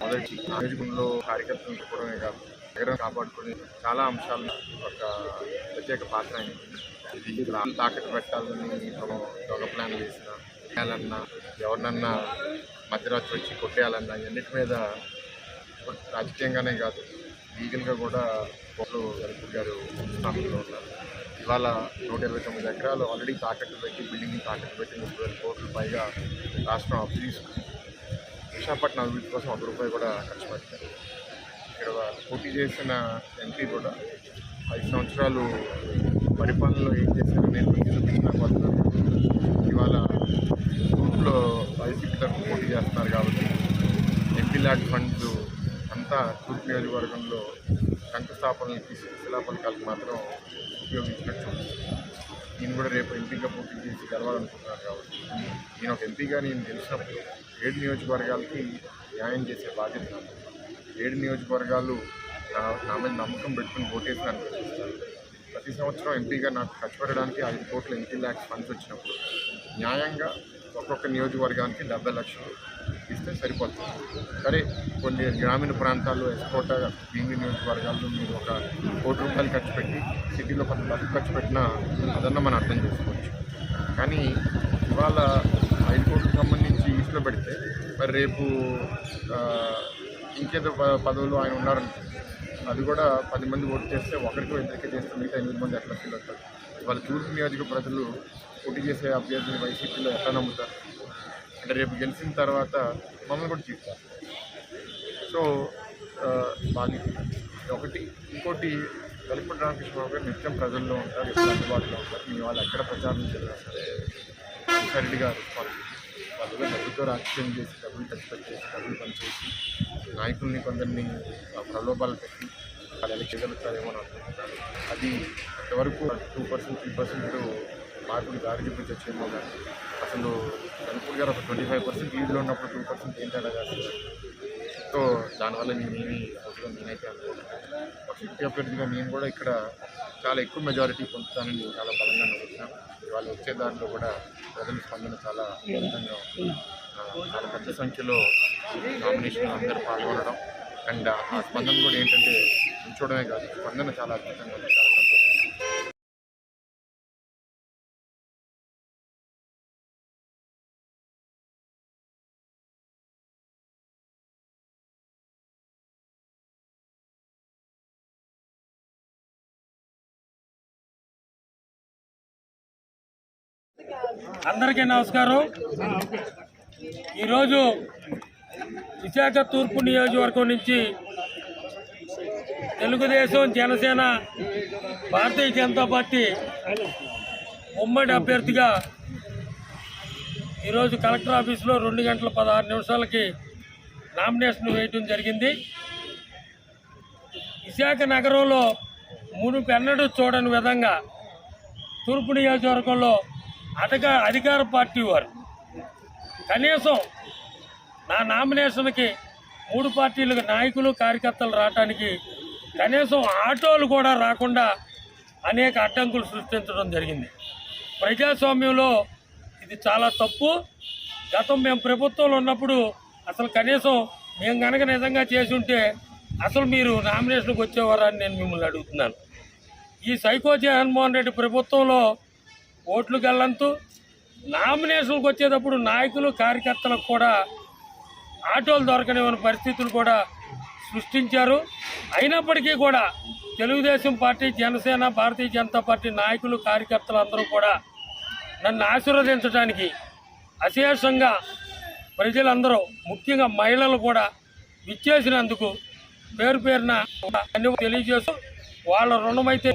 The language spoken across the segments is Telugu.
మొదటి నియోజకవర్గంలో కార్యకర్తలు చెప్పడమే కాదు నగరం కాపాడుకుని చాలా అంశాలను ఒక ప్రత్యేక పాత్ర అయింది ఇది తాకట్టు పెట్టాలని మనం దొంగ ప్లాన్ వేసిన చేయాలన్నా ఎవరినన్నా మధ్యరాత్రి వచ్చి కొట్టేయాలన్నా ఇవన్నిటి మీద రాజకీయంగానే కాదు లీగల్గా కూడా కోర్టు గణపతి గారు స్థానంలో ఉన్నారు ఇవాళ నూట ఇరవై తొమ్మిది ఎకరాలు ఆల్రెడీ తాకట్టు పెట్టి బిల్డింగ్ తాకట్టు పెట్టి ముప్పై వేల కోట్లు పైగా రాష్ట్రం అప్పు తీసుకుంది విశాఖపట్నం అభివృద్ధి కోసం ఒక రూపాయి కూడా ఖర్చు పెట్టారు. ఇక్కడ పోటీ చేసిన ఎంపీ కూడా ఐదు సంవత్సరాలు పరిపాలనలో ఏం చేశారో నేను మీకు చూపించిన ఇవాళ గ్రూప్లో వైసీపీ తరఫున పోటీ చేస్తున్నారు కాబట్టి ఎంపీ ల్యాడ్ ఫండ్స్ అంతా తూర్పు నియోజకవర్గంలో శంకుస్థాపనలకి శిలాపలకాలకు మాత్రం ఉపయోగించినట్టు కూడా రేపు ఎంపీగా పోటీ చేసి గెలవాలనుకుంటున్నాను కాబట్టి నేను ఒక ఎంపీగా నేను తెలిసినప్పుడు ఏడు నియోజకవర్గాలకి న్యాయం చేసే బాధ్యత ఏడు నియోజకవర్గాలు నా నా మీద నమ్మకం పెట్టుకుని ఓటేసినాను ప్రతి సంవత్సరం ఎంపీగా నాకు ఖర్చు పెట్టడానికి ఐదు కోట్ల ఎయిటీ ల్యాక్స్ ఫండ్స్ వచ్చినప్పుడు న్యాయంగా ఒక్కొక్క నియోజకవర్గానికి డెబ్బై లక్షలు ఇస్తే సరిపోతుంది. సరే కొన్ని గ్రామీణ ప్రాంతాల్లో ఎస్కోట భీమి నియోజకవర్గాల్లో మీరు ఒక కోటి రూపాయలు ఖర్చు పెట్టి సిటీలో కొంత డబ్బు ఖర్చు పెట్టినా అదన్నా మనం అర్థం చేసుకోవచ్చు. కానీ ఇవాళ ఐదు కోట్లకు సంబంధించి ఈస్ట్లో పెడితే మరి రేపు ఇంకేదో ప- పదవులు ఆయన ఉన్నారనుకో అది కూడా పది మంది ఓటు చేస్తే ఒకరికి ఇద్దరికి చేస్తే మిగతా ఎనిమిది మంది అట్లా ఫీల్ అవుతారు? వాళ్ళు తూర్పు నియోజక ప్రజలు పోటీ చేసే అభ్యర్థిని వైసీపీలో ఎట్లా నమ్ముతారు? అంటే రేపు గెలిచిన తర్వాత మమ్మల్ని కూడా తీస్తారు సో బాగా ఒకటి. ఇంకోటి వెలుపటి రామకృష్ణరావు గారు నిత్యం ప్రజల్లో ఉంటారు ఎప్పుడు అందుబాటులో ఉంటారు? మీ వాళ్ళు ఎక్కడ ప్రచారం చేసినా సరే సరిగ్గా గారు వాళ్ళు డబ్బుతో రాజకీయం చేసి డబ్బులు ఖర్చు చేసి డబ్బులు పనిచేసి నాయకుల్ని కొందరిని ప్రలోభాలు పెట్టి వాళ్ళు ఎలా చేయగలుగుతారేమో అని అనుకుంటున్నారు. అది అంతవరకు టూ పర్సెంట్ త్రీ పర్సెంట్ మార్పులు దారి చూపించొచ్చేమో కానీ అసలు గణపూర్ గారు ఒక ట్వంటీ ఫైవ్ పర్సెంట్ లీడ్లో ఉన్నప్పుడు టూ పర్సెంట్ ఏం తేడా కాదు. సో దానివల్ల నేనేమి అవసరం నేనైతే అనుకుంటున్నాను ఒక ఫిఫ్టీ అభ్యర్థిగా నేను కూడా ఇక్కడ చాలా ఎక్కువ మెజారిటీ పొందుతానని చాలా బలంగా నమ్ముతున్నాను వాళ్ళు వచ్చే దారిలో కూడా ప్రజల స్పందన చాలా అద్భుతంగా చాలా పెద్ద సంఖ్యలో నామినేషన్ అందరూ పాల్గొనడం అండ్ ఆ స్పందన కూడా ఏంటంటే ఉంచడమే కాదు స్పందన చాలా అద్భుతంగా చాలా అందరికీ నమస్కారం. ఈరోజు విశాఖ తూర్పు నియోజకవర్గం నుంచి తెలుగుదేశం జనసేన భారతీయ జనతా పార్టీ ఉమ్మడి అభ్యర్థిగా ఈరోజు కలెక్టర్ ఆఫీసులో రెండు గంటల పదహారు నిమిషాలకి నామినేషన్ వేయటం జరిగింది. విశాఖ నగరంలో మునుపెన్నడూ చూడని విధంగా తూర్పు నియోజకవర్గంలో అధిక అధికార పార్టీ వారు. కనీసం నా నామినేషన్కి మూడు పార్టీలకు నాయకులు కార్యకర్తలు రావటానికి కనీసం ఆటోలు కూడా రాకుండా అనేక అడ్డంకులు సృష్టించడం జరిగింది. ప్రజాస్వామ్యంలో ఇది చాలా తప్పు. గతం మేము ప్రభుత్వంలో ఉన్నప్పుడు అసలు కనీసం మేము కనుక నిజంగా చేసి ఉంటే అసలు మీరు నామినేషన్కి వచ్చేవారని నేను మిమ్మల్ని అడుగుతున్నాను. ఈ సైకో జగన్మోహన్ రెడ్డి ప్రభుత్వంలో ఓట్లు గల్లంతు నామినేషన్కి వచ్చేటప్పుడు నాయకులు కార్యకర్తలకు కూడా ఆటోలు దొరకనివ్వని పరిస్థితులు కూడా సృష్టించారు. అయినప్పటికీ కూడా తెలుగుదేశం పార్టీ జనసేన భారతీయ జనతా పార్టీ నాయకులు కార్యకర్తలు అందరూ కూడా నన్ను ఆశీర్వదించడానికి అశేషంగా ప్రజలందరూ ముఖ్యంగా మహిళలు కూడా విచ్చేసినందుకు పేరు పేరున అన్ని తెలియజేస్తూ వాళ్ళ రుణమైతే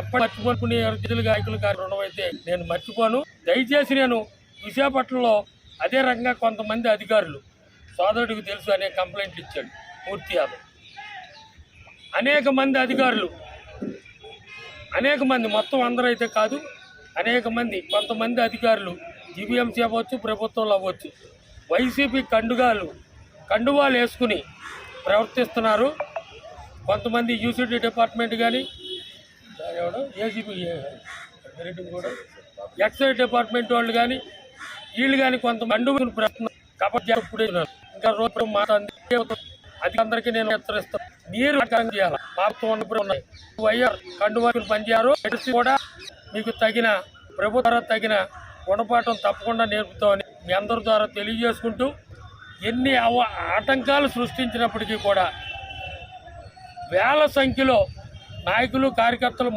ఎప్పటి మర్చిపోనుకునే ప్రజలు గాయకులు గారి అయితే నేను మర్చిపోను. దయచేసి నేను విశాఖపట్నంలో అదే రకంగా కొంతమంది అధికారులు సోదరుడికి తెలుసు అనే కంప్లైంట్లు ఇచ్చాడు పూర్తి యాదవ్. అనేక మంది అధికారులు అనేక మంది మొత్తం అందరూ అయితే కాదు అనేక మంది కొంతమంది అధికారులు జీబీఎంసీ అవ్వచ్చు ప్రభుత్వంలో అవ్వచ్చు వైసీపీ కండుగాలు కండువాలు వేసుకుని ప్రవర్తిస్తున్నారు. కొంతమంది యూసిటీ డిపార్ట్మెంట్ కానీ ఏసీపీ రెడ్డి కూడా. ఎక్సైజ్ డిపార్ట్మెంట్ వాళ్ళు కానీ వీళ్ళు కానీ కొంత మండు ప్రయత్నం కాబట్టి ఇప్పుడు ఇంకా రోజు మాట అది అందరికీ నేను హెచ్చరిస్తాను మీరు రకంగా చేయాలి? మాతో ఉన్నప్పుడు ఉన్నాయి. వైఆర్ కండువాకులు పనిచేయారు. ఎడిసి కూడా మీకు తగిన ప్రభుత్వ తగిన గుణపాఠం తప్పకుండా నేర్పుతామని మీ అందరి ద్వారా తెలియజేసుకుంటూ ఎన్ని అవ ఆటంకాలు సృష్టించినప్పటికీ కూడా వేల సంఖ్యలో నాయకులు కార్యకర్తలు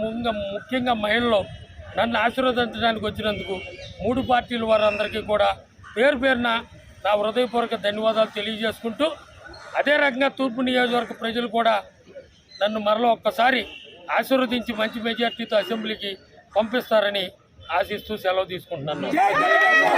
ముఖ్యంగా మహిళలు నన్ను ఆశీర్వదించడానికి వచ్చినందుకు మూడు పార్టీల వారందరికీ కూడా పేరు పేరున నా హృదయపూర్వక ధన్యవాదాలు తెలియజేసుకుంటూ అదే రకంగా తూర్పు నియోజకవర్గ ప్రజలు కూడా నన్ను మరలో ఒక్కసారి ఆశీర్వదించి మంచి మెజార్టీతో అసెంబ్లీకి పంపిస్తారని ఆశిస్తూ సెలవు తీసుకుంటున్నాను.